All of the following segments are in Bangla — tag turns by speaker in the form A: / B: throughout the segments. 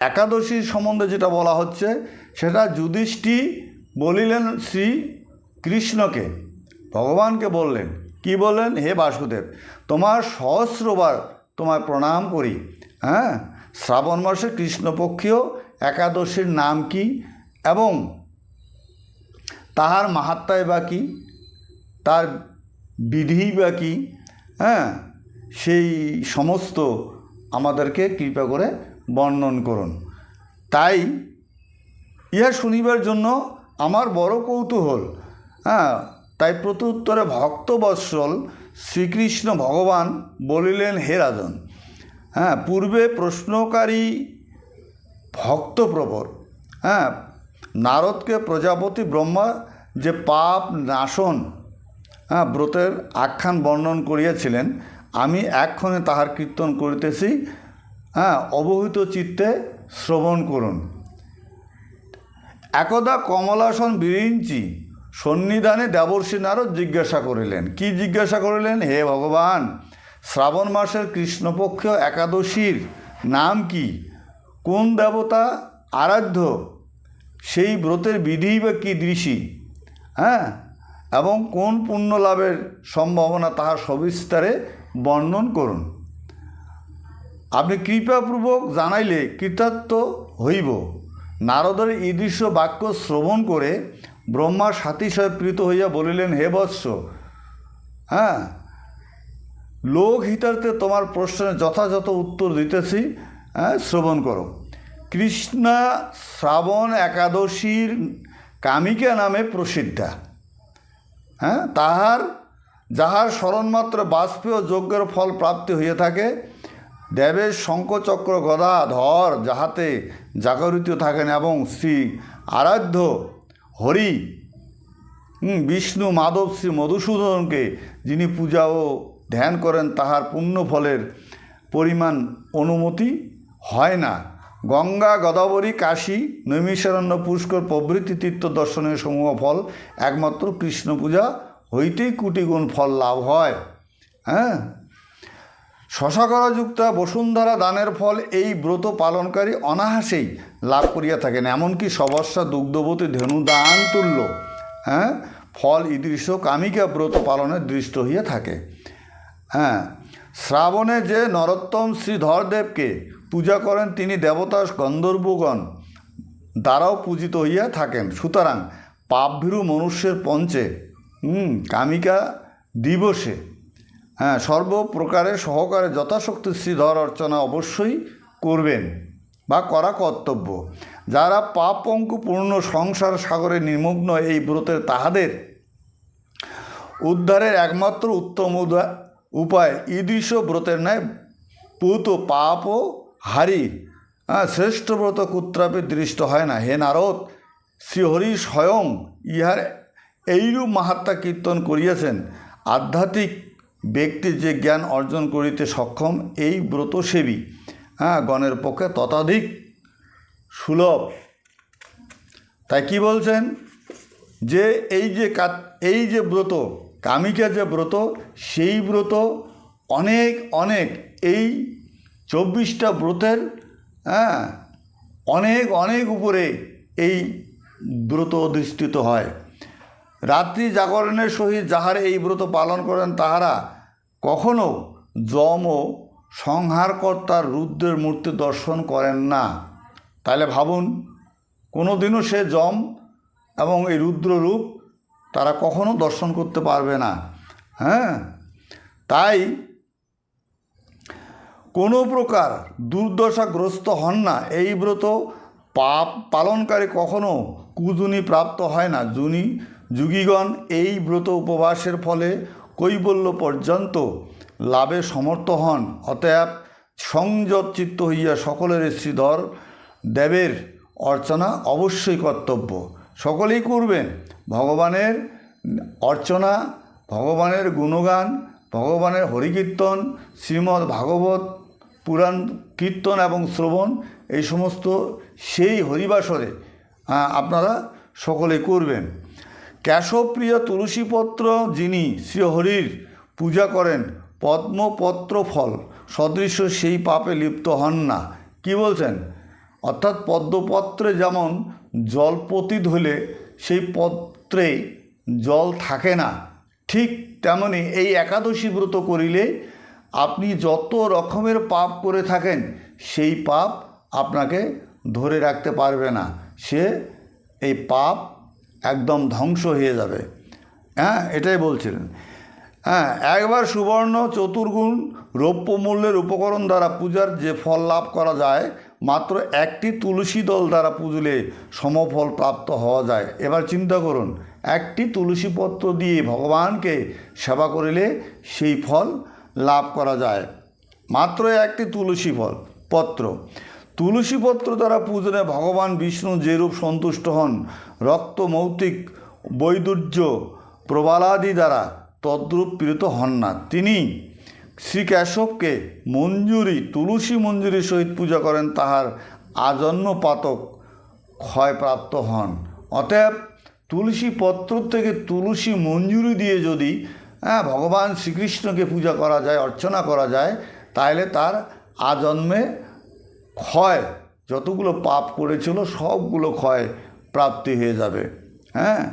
A: একাদশীর সম্বন্ধে যেটা বলা হচ্ছে, সেটা যুধিষ্ঠি বলিলেন শ্রী কৃষ্ণকে। ভগবানকে বললেন, কি বললেন? হে বাসুদেব, তোমার সহস্রবার তোমায় প্রণাম করি। হ্যাঁ? শ্রাবণ মাসে কৃষ্ণপক্ষীয় একাদশীর নাম কি? এবং তাহার মাহাত্মায় বা কী? তার বিধি বা কী? হ্যাঁ? সেই সমস্ত আমাদেরকে কৃপা করে বর্ণন করুন। তাই ইহা শুনিবার জন্য আমার বড় কৌতূহল। হ্যাঁ তাই প্রত্যুত্তরে ভক্তবৎসল শ্রীকৃষ্ণ ভগবান বলিলেন, হে রাজন হ্যাঁ পূর্বে প্রশ্নকারী ভক্তপ্রবর হ্যাঁ নারদকে প্রজাপতি ব্রহ্মা যে পাপ নাশন হ্যাঁ ব্রতের আখ্যান বর্ণন করিয়াছিলেন, আমি এক্ষণে তাহার কীর্তন করিতেছি হ্যাঁ অবহিত চিত্তে শ্রবণ করুন। একদা কমলাসন বিরিঞ্চি সন্নিধানে দেবর্ষী নারদ জিজ্ঞাসা করিলেন। কি জিজ্ঞাসা করিলেন? হে ভগবান, শ্রাবণ মাসের কৃষ্ণপক্ষ একাদশীর নাম কি? কোন দেবতা আরাধ্য? সেই ব্রতের বিধি বা কী দৃশি? হ্যাঁ এবং কোন পুণ্য লাভের সম্ভাবনা তাহার সবিস্তারে বর্ণন করুন। আপনি কৃপাপূর্বক জানাইলে কৃতার্থ হইব। নারদের ঈদৃশ্য বাক্য শ্রবণ করে ব্রহ্মা সাতিশয় প্রীত হইয়া বলিলেন, হে বৎস হ্যাঁ লোক হিতার্থে তোমার প্রশ্নের যথাযথ উত্তর দিতেছি হ্যাঁ শ্রবণ করো। কৃষ্ণা শ্রাবণ একাদশীর কামিকা নামে প্রসিদ্ধা হ্যাঁ তাহার, যাহার স্মরণমাত্র বাষ্পীয় যজ্ঞের ফল প্রাপ্তি হইয়া থাকে দেবের শঙ্খচক্র গদা ধর যাহাতে জাগরিত থাকেন এবং শ্রী আরাধ্য হরি বিষ্ণু, মাধব, শ্রী মধুসূদনকে যিনি পূজা ও ধ্যান করেন, তাহার পুণ্য ফলের পরিমাণ অনুমতি হয় না। গঙ্গা, গদাবরী, কাশী, নৈমিষারণ্য, পুষ্কর প্রভৃতি তীর্থ দর্শনের সমূহ ফল একমাত্র কৃষ্ণ পূজা হইতেই কোটিগুণ ফল লাভ হয়। হ্যাঁ? শশাকরাযুক্তা বসুন্ধরা দানের ফল এই ব্রত পালনকারী অনাহাসেই লাভ করিয়া থাকেন। এমনকি সবস্যা দুগ্ধবতী ধেনু দান তুল্য হ্যাঁ ফল ইদৃশ্য কামিকা ব্রত পালনের দৃষ্ট হইয়া থাকে। হ্যাঁ শ্রাবণে যে নরোত্তম শ্রীধরদেবকে পূজা করেন, তিনি দেবতা গন্ধর্বগণ দ্বারাও পূজিত হইয়া থাকেন। সুতরাং পাপভীরু মনুষ্যের পঞ্চে কামিকা দিবসে হ্যাঁ সর্বপ্রকারে সহকারে যথাশক্তি শ্রীধর অর্চনা অবশ্যই করবেন বা করা কর্তব্য। যারা পাপ পঙ্কুপূর্ণ সংসার সাগরে নিমগ্ন এই ব্রতের তাহাদের উদ্ধারের একমাত্র উত্তম উপায় ঈদৃশ্য ব্রতের ন্যায় পুত পাপ ও হারি হ্যাঁ শ্রেষ্ঠ ব্রত কুত্রাপে দৃষ্ট হয় না। হে নারদ, শ্রীহরি স্বয়ং ইহার এইরূপ মাহাত্মা কীর্তন করিয়াছেন। আধ্যাত্মিক ব্যক্তি যে জ্ঞান অর্জন করিতে সক্ষম, এই ব্রতসেবী হ্যাঁ গণের পক্ষে ততাধিক সুলভ। তাই কি বলছেন? যে এই যে এই যে ব্রত, কামিকা যে ব্রত, সেই ব্রত অনেক অনেক, এই চব্বিশটা ব্রতের হ্যাঁ অনেক অনেক উপরে এই ব্রত অধিষ্ঠিত হয়। রাত্রি জাগরণের সহিত যাহারা এই ব্রত পালন করেন তাহারা কখনো যম ও সংহারকর্তার রুদ্রের মূর্তি দর্শন করেন না। তাহলে ভাবুন কোনো দিনও সে যম এবং এই রুদ্র রূপ তারা কখনো দর্শন করতে পারবে না। হ্যাঁ? তাই কোনো প্রকার দুর্দশাগ্রস্ত হন না। এই ব্রত পাপ পালনকারী কখনো কুজুনি প্রাপ্ত হয় না। জুনি যুগীগণ এই ব্রত উপবাসের ফলে কৈবল্য পর্যন্ত লাভে সমর্থ হন। অতএব সংযত চিত্ত হইয়া সকলের শ্রীধর দেবের অর্চনা অবশ্যই কর্তব্য। সকলেই করবেন। ভগবানের অর্চনা, ভগবানের গুণগান, ভগবানের হরিকীর্তন, শ্রীমদ্ ভাগবত পুরাণ কীর্তন এবং শ্রবণ, এই সমস্ত সেই হরিবাসরে আপনারা সকলে করবেন। কেশবপ্রিয় তুলসীপত্র যিনি শ্রীহরির পূজা করেন, পদ্মপত্র ফল সদৃশ্য সেই পাপে লিপ্ত হন না। কি বলছেন? অর্থাৎ পদ্মপত্রে যেমন জল পতিত হলে সেই পত্রে জল থাকে না, ঠিক তেমনি এই একাদশী ব্রত করিলে আপনি যত রকমের পাপ করে থাকেন, সেই পাপ আপনাকে ধরে রাখতে পারবে না। সে এই পাপ একদম ধ্বংস হয়ে যাবে। হ্যাঁ এটাই বলছিলেন। হ্যাঁ একবার সুবর্ণ চতুর্গুণ রৌপ্য মূল্যের উপকরণ দ্বারা পূজার যে ফল লাভ করা যায়, মাত্র একটি তুলসী দল দ্বারা পুজলে সমফল প্রাপ্ত হওয়া যায়। এবার চিন্তা করুন, একটি তুলসী পত্র দিয়ে ভগবানকে সেবা করিলে সেই ফল লাভ করা যায়। মাত্র একটি তুলসী ফল, পত্র। তুলসী পত্র দ্বারা পূজনে ভগবান বিষ্ণু যেরূপ সন্তুষ্ট হন, রক্ত মৌতিক, বৈদুর্য, প্রবালাদি দ্বারা তদ্রূপ পীড়িত হন না। তিনি শ্রী কেশবকে মঞ্জুরি, তুলসী মঞ্জুরি সহিত পূজা করেন, তাহার আজন্ম পাতক ক্ষয়প্রাপ্ত হন। অতএব তুলসী পত্র থেকে তুলসী মঞ্জুরি দিয়ে যদি হ্যাঁ ভগবান শ্রীকৃষ্ণকে পূজা করা যায়, অর্চনা করা যায় তাহলে তার আজন্মে ক্ষয়, যতগুলো পাপ করেছিল সবগুলো ক্ষয় প্রাপ্তি হয়ে যাবে। হ্যাঁ?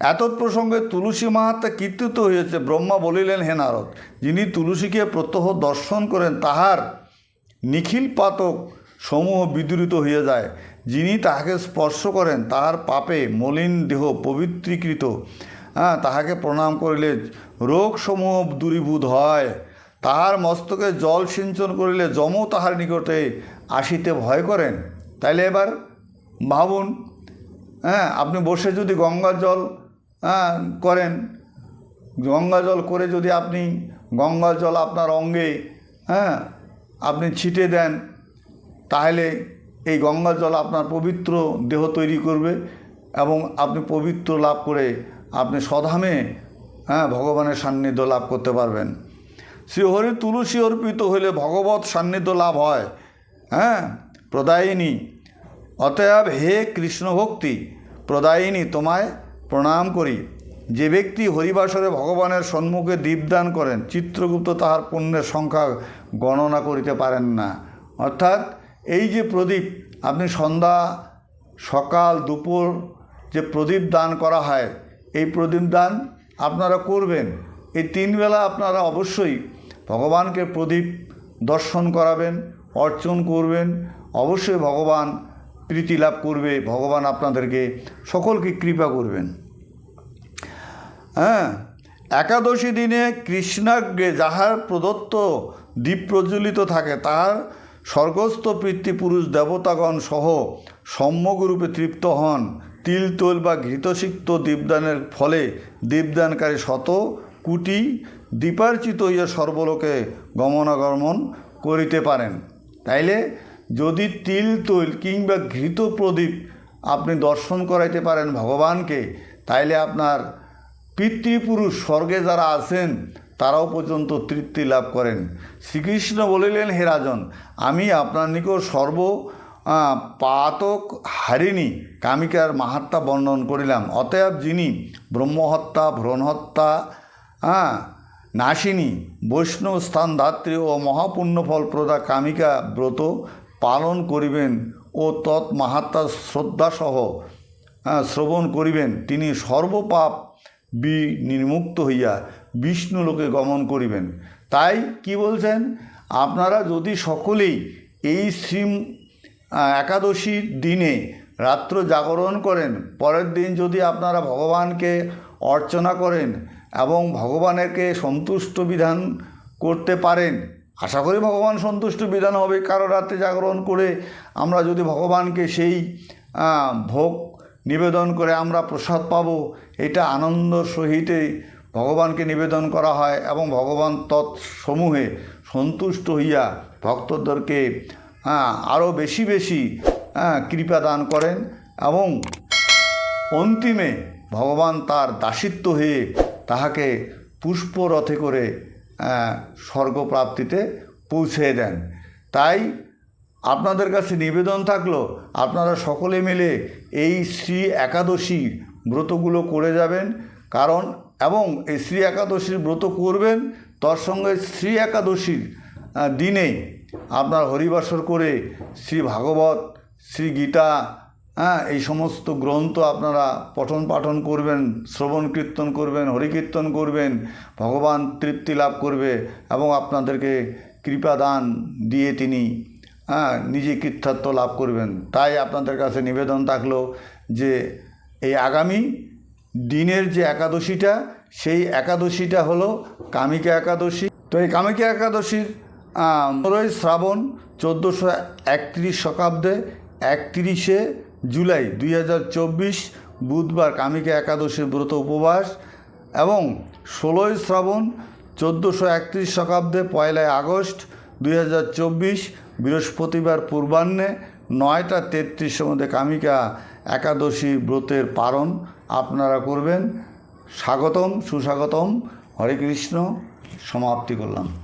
A: এত প্রসঙ্গে তুলসী মাহাত্মা কীর্তিত হয়েছে। ব্রহ্মা বলিলেন, হে নারদ, যিনি তুলসীকে প্রত্যহ দর্শন করেন, তাহার নিখিল পাতক সমূহ বিদুরিত হয়ে যায়। যিনি তাহাকে স্পর্শ করেন, তাহার পাপে মলিন দেহ পবিত্রীকৃত। হ্যাঁ তাহাকে প্রণাম করিলে রোগসমূহ দূরীভূত হয়। তাহার মস্তকে জল সিঞ্চন করিলে যম তাহার নিকটে আসিতে ভয় করেন, তাইলে এবার ভাবুন হ্যাঁ আপনি বসে যদি গঙ্গা জল হ্যাঁ করেন, গঙ্গা জল করে যদি আপনি গঙ্গা জল আপনার অঙ্গে হ্যাঁ আপনি ছিটে দেন, তাহলে এই গঙ্গা জল আপনার পবিত্র দেহ তৈরি করবে এবং আপনি পবিত্র লাভ করে আপনি সধামে হ্যাঁ ভগবানের সান্নিধ্য লাভ করতে পারবেন। শ্রীহরি তুলসী অর্পিত হইলে ভগবত সান্নিধ্য লাভ হয়। হ্যাঁ প্রদায়িনী। অতএব হে কৃষ্ণ ভক্তি প্রদায়িনী, তোমায় প্রণাম করি। যে ব্যক্তি হরিবাসরে ভগবানের সম্মুখে দীপদান করেন, চিত্রগুপ্ত তাহার পুণ্যের সংখ্যা গণনা করিতে পারেন না। অর্থাৎ এই যে প্রদীপ, আপনি সন্ধ্যা, সকাল, দুপুর যে প্রদীপ দান করা হয়, এই প্রদীপ দান আপনারা করবেন। এই তিনবেলা আপনারা অবশ্যই ভগবানকে প্রদীপ দর্শন করাবেন অর্চন করবেন। অবশ্যই ভগবান প্রীতি লাভ করবে। ভগবান আপনাদেরকে সকলকে কৃপা করবেন। হ্যাঁ একাদশী দিনে কৃষ্ণাগ্রে যাহার প্রদত্ত দ্বীপ প্রজ্বলিত থাকে, তাহার স্বর্গস্থ পিতৃপুরুষ দেবতাগণ সহ সম্যকরূপে তৃপ্ত হন। তিল, তোল বা ঘৃতসিক্ত দীপদানের ফলে দীপদানকারী শত কুটি দীপার্চিত হইয়া সর্বলোকে গমনাগমন করিতে পারেন। তাইলে যদি তিল তৈল কিংবা ঘৃত প্রদীপ আপনি দর্শন করাইতে পারেন ভগবানকে, তাইলে আপনার পিতৃপুরুষ স্বর্গে যারা আছেন, তারাও পর্যন্ত তৃপ্তি লাভ করেন। শ্রীকৃষ্ণ বলিলেন, হে রাজন, আমি আপনার নিকট সর্ব পাতক হারিণী কামিকার মাহাত্মা বর্ণন করিলাম। অতএব যিনি ব্রহ্মহত্যা, ভ্রণহত্যা হ্যাঁ নাসিনী, বৈষ্ণব স্থান ধাত্রী ও মহাপুণ্যফল প্রদা কামিকা ব্রত পালন করিবেন ও তৎ মাহাত্মা শ্রদ্ধাসহ শ্রবণ করিবেন। তিনি সর্বপাপ বি নির্মুক্ত হইয়া বিষ্ণু লোকে গমন করিবেন। তাই কি বলছেন? আপনারা যদি সকলেই এই শ্রী একাদশীর দিনে রাত্র জাগরণ করেন, পরের দিন যদি আপনারা ভগবানকে অর্চনা করেন এবং ভগবানেরকে সন্তুষ্ট বিধান করতে পারেন। আশা করি ভগবান সন্তুষ্ট বিধান হবে। কারও রাত্রে জাগরণ করে আমরা যদি ভগবানকে সেই ভোগ নিবেদন করে আমরা প্রসাদ পাব, এটা আনন্দ সহিতে ভগবানকে নিবেদন করা হয় এবং ভগবান তৎসমূহে সন্তুষ্ট হইয়া ভক্তদেরকে আরও বেশি বেশি কৃপা দান করেন এবং অন্তিমে ভগবান তার দাসিত্ব হয়ে তাহাকে পুষ্পরথে করে স্বর্গপ্রাপ্তিতে পৌঁছে দেন। তাই আপনাদের কাছে নিবেদন থাকল, আপনারা সকলে মিলে এই শ্রী একাদশী ব্রতগুলো করে যাবেন। কারণ, এবং এই শ্রী একাদশীর ব্রত করবেন, তার সঙ্গে শ্রী একাদশীর দিনে আপনার হরিবাসর করে শ্রী ভাগবত, শ্রী গীতা হ্যাঁ এই সমস্ত গ্রন্থ আপনারা পঠন পাঠন করবেন, শ্রবণ কীর্তন করবেন, হরিকীর্তন করবেন, ভগবান তৃপ্তি লাভ করবে এবং আপনাদেরকে কৃপা দান দিয়ে তিনি হ্যাঁ নিজে কৃত্যার্থ লাভ করবেন। তাই আপনাদের কাছে নিবেদন থাকল যে এই আগামী দিনের যে একাদশীটা, সেই একাদশীটা হলো কামিকা একাদশী। তো এই কামিকা একাদশীর পনেরোই শ্রাবণ চোদ্দোশো একত্রিশ শতাব্দে একত্রিশে জুলাই দুই হাজার চব্বিশ বুধবার কামিকা একাদশীর ব্রত উপবাস এবং ষোলোই শ্রাবণ চোদ্দোশো একত্রিশ শতাব্দে পয়লাই আগস্ট দুই হাজার চব্বিশ বৃহস্পতিবার পূর্বাহ্নে নয়টা তেত্রিশের মধ্যে কামিকা একাদশী ব্রতের পালন আপনারা করবেন। স্বাগতম, সুস্বাগতম। হরে কৃষ্ণ। সমাপ্তি করলাম।